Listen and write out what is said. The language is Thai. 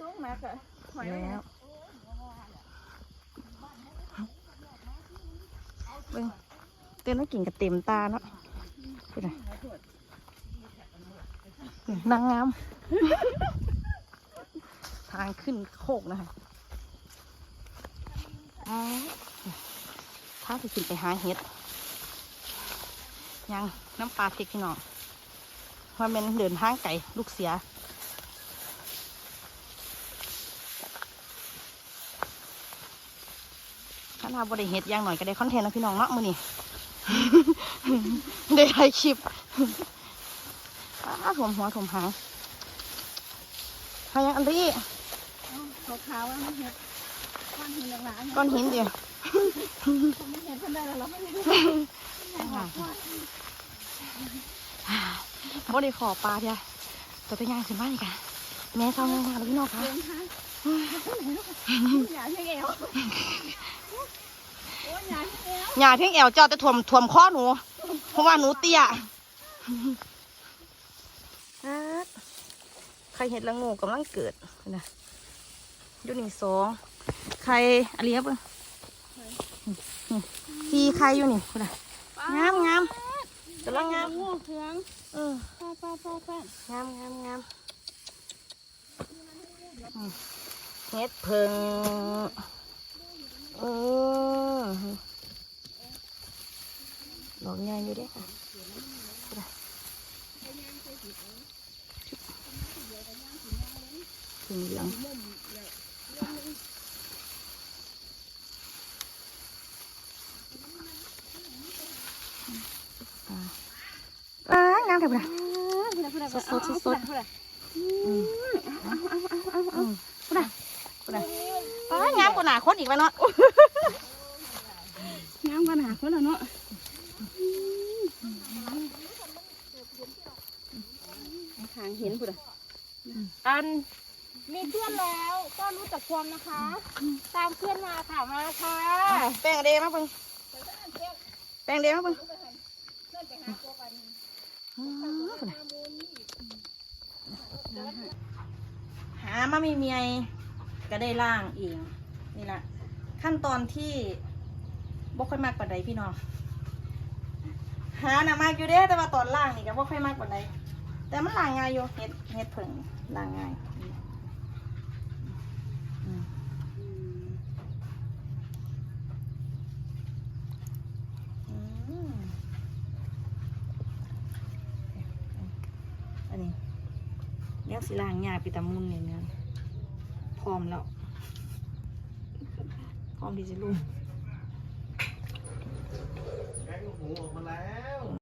สูงนักอะหอยแล้วเบิ่งเต้นแล้วกิ่งกับเต็มตาเนาะไปไหนนางงาม ทางขึ้นโคกนะคะอ๋อถ้าจะขึ้นไปหาเห็ด ยังน้ำปลาพริกพี่น้องว่าเป็นเดินทางไก่ลูกเสีย ถ้าเราบริเฮ็ดอย่างหน่อยก็ได้คอนเทนต์นะพี่น้องเนาะมือนี่ได้ถ่ายคลิปป้าถมหัวถมหางพายังอันนี้ขาวขาวๆอะมันเห็ดก้อนหินหลางๆก้อนหินเดียวผมไม่เห็นเพิ่นได้แล้วเราไม่เห็นบ่ได้ขอปลาเดียวตัวเป็นยางสิบ้านอีกอะแม่เศร้าแม่ทางแล้วพี่น้องคะเดินทางอย่าเที่ยงเอวโอ้ยอย่า เที่ยงเอวอย่าเที่ยงแอวเจ้าจะถ่วมถ่วมข้อหนู เพราะว่าหนูเตี้ยอ่าใครเห็ดละโงูกำลังเกิดนะอยู่นี่สองใครอะไรครับเบิ่งสี่ใครอยู่นี่คุณน่ะงามงามกำลังงามงูเขืองเออป้าป้าป้าป้างามงามงามอืมเฮ็ดเพิงเออ ดอกใหญ่อยู่เด้ค่ะถึงเหลืองอ่าอ่างามเถอะนะสดๆสดๆอืมอืมพูดนะพูดนะอ้ายงามกว่าหนาคนอีกแล้วเนาะน้ำกันหาคนละเนาะ ทางเห็นพุ่นอันมีเพื่อนแล้วก็รู้จักความนะคะ ตามเพื่อนมาค่ะมาค่ะ แป้งเดมาเพิ่งแป้งเดมาเพิ่งอืมพูดนหามามีเมียก็ได้ล่างเองนี่แหละขั้นตอนที่บ่ค่อยมากปานใดพี่น้อง หาน่ะมากอยู่เด้แต่ว่าตอนล่างนี่ก็บ่ค่อยมากปานใดแต่มันล่างง่ายอยู่เฮ็ดเฮ็ดเผิงล่างง่ายอันนี้เลี้ยวสิล่างยาปิตามุนเนี่ยเนี่ยพร้อมแล้ว พร้อมที่จะลุ่ม แกงหมูออกมาแล้ว